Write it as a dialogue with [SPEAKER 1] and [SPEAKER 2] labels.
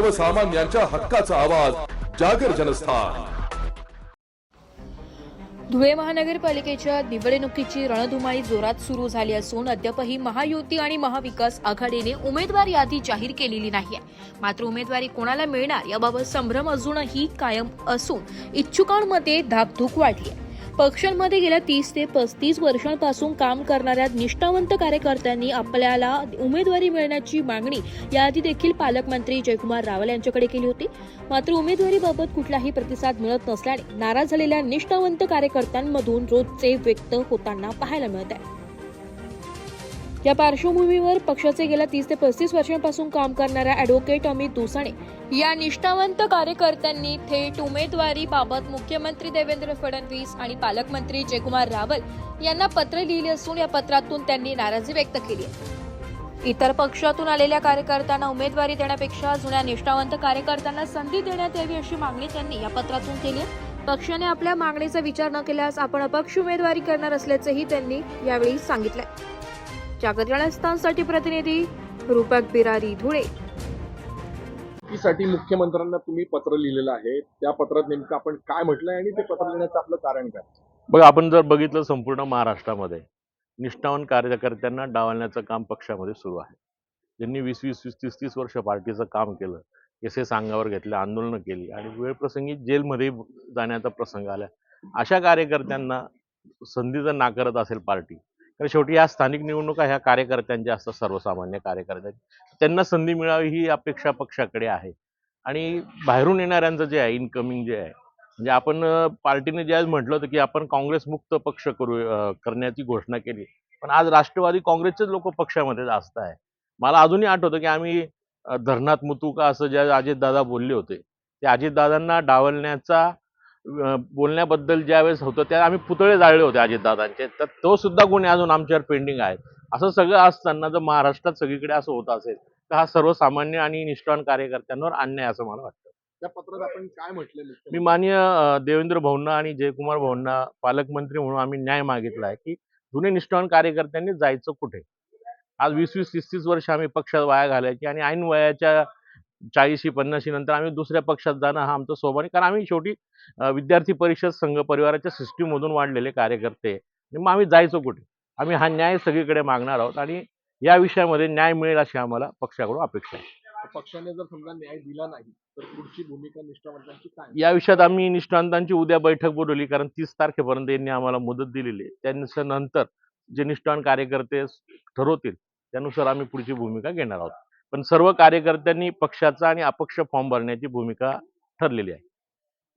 [SPEAKER 1] सर्वसामान्यांच्या हक्काचा आवाज जागर जनस्थान.
[SPEAKER 2] धुळे महानगरपालिकेच्या निवडणुकीची रणधुमाळी जोरात सुरू झाली असून अद्यापही महायुती आणि महाविकास आघाडीने उमेदवार यादी जाहीर केलेली नाहीये. मात्र उमेदवारी कोणाला मिळणार याबाबत संभ्रम अजूनही कायम असून इच्छुकांमध्ये धाकधूक वाढली आहे पक्षांमध्ये गेल्या तीस ते पस्तीस वर्षांपासून काम करणाऱ्या निष्ठावंत कार्यकर्त्यांनी आपल्याला उमेदवारी मिळण्याची मागणी याआधी देखील पालकमंत्री जयकुमार रावल यांच्याकडे केली होती. मात्र उमेदवारीबाबत कुठलाही प्रतिसाद मिळत नसल्याने नाराज झालेल्या निष्ठावंत कार्यकर्त्यांमधून रोजचे व्यक्त होताना पाहायला मिळत आहे. या पार्श्वभूमीवर पक्षाचे गेल्या तीस ते पस्तीस वर्षांपासून काम करणाऱ्या ॲडव्होकेट अमित दुसाणे या निष्ठावंत कार्यकर्त्यांनी थेट उमेदवारीबाबत मुख्यमंत्री देवेंद्र फडणवीस आणि पालकमंत्री जयकुमार रावल यांना पत्र लिहिले असून या पत्रातून त्यांनी नाराजी व्यक्त केली इतर पक्षातून आलेल्या कार्यकर्त्यांना उमेदवारी देण्यापेक्षा जुन्या निष्ठावंत कार्यकर्त्यांना संधी देण्यात यावी अशी मागणी त्यांनी या पत्रातून केली आहे. पक्षाने आपल्या मागणीचा विचार न केल्यास आपण अपक्ष उमेदवारी करणार असल्याचंही त्यांनी यावेळी सांगितलं जागतिक स्थानसाठी प्रतिनिधी रूपक बिरारी धुळे.
[SPEAKER 3] साठी मुख्यमंत्र्यांना तुम्ही पत्र लिहिलेलं आहे. त्या पत्रात नेमकं आपण काय म्हटलंय आणि ते पत्र लिहिण्याचं आपलं कारण काय?
[SPEAKER 4] बघ आपण जर बघितलं संपूर्ण महाराष्ट्रामध्ये निष्ठावान कार्यकर्त्यांना डावलण्याचं काम पक्षामध्ये सुरू आहे. ज्यांनी वीस वीस वीस तीस तीस वर्ष पार्टीचं काम केलं केसेस अंगावर घेतले आंदोलनं केली आणि वेळप्रसंगी जेलमध्ये जाण्याचा प्रसंग आला. अशा कार्यकर्त्यांना संधी जर नाकारत असेल पार्टी तर शेवटी या स्थानिक निवडणुका ह्या कार्यकर्त्यांच्या असतात सर्वसामान्य कार्यकर्त्यांच्या. त्यांना संधी मिळावी ही अपेक्षा पक्षाकडे आहे. आणि बाहेरून येणाऱ्यांचं जे आहे इनकमिंग जे आहे म्हणजे आपण पार्टीने पार्टीने आज म्हटलं होतं की आपण काँग्रेसमुक्त पक्ष करू करण्याची घोषणा केली. पण आज राष्ट्रवादी काँग्रेसचेच लोक पक्षामध्ये जास्त आहे. मला अजूनही आठवतं की आम्ही धरणात मुतू का असं ज्या अजितदादा बोलले होते ते अजितदादांना डावलण्याचा बोलण्याबद्दल ज्यावेळेस होतं त्या आम्ही पुतळे जाळले होते अजितदादांचे तर तो सुद्धा गुन्हे अजून आमच्यावर पेंडिंग आहेत. असं सगळं असताना जर महाराष्ट्रात सगळीकडे असं होत असेल तर हा सर्वसामान्य आणि निष्ठावान कार्यकर्त्यांवर अन्याय असं मला वाटतं.
[SPEAKER 3] त्या पत्रात आपण काय म्हटलंय
[SPEAKER 4] मी? माननीय देवेंद्र भाऊंना आणि जयकुमार भाऊंना पालकमंत्री म्हणून आम्ही न्याय मागितला आहे की जुने निष्ठावान कार्यकर्त्यांनी जायचं कुठे? आज वीस वीस तीस तीस वर्ष आम्ही पक्षात वाया घालायची आणि ऐन वयाच्या चाळीशी पन्नाशी नंतर आम्ही दुसऱ्या पक्षात जाणं हा आमचा स्वभाव आहे. कारण आम्ही शेवटी विद्यार्थी परिषद संघ परिवाराच्या सिस्टीममधून वाढलेले कार्यकर्ते मग आम्ही जायचं कुठे? आम्ही हा न्याय सगळीकडे मागणार आहोत आणि या विषयामध्ये न्याय मिळेल अशी आम्हाला पक्षाकडून अपेक्षा आहे.
[SPEAKER 3] पक्षाने जर समजा न्याय दिला नाही तर पुढची भूमिका निष्ठावंतांची काय?
[SPEAKER 4] या विषयात आम्ही निष्ठावंतांची उद्या बैठक बोलवली कारण तीस तारखेपर्यंत यांनी आम्हाला मुदत दिलेली आहे. त्यानुसार नंतर जे निष्ठावान कार्यकर्ते ठरवतील त्यानुसार आम्ही पुढची भूमिका घेणार आहोत. पण सर्व कार्यकर्त्यांनी पक्षाचा आणि अपक्ष फॉर्म भरण्याची भूमिका ठरलेली आहे.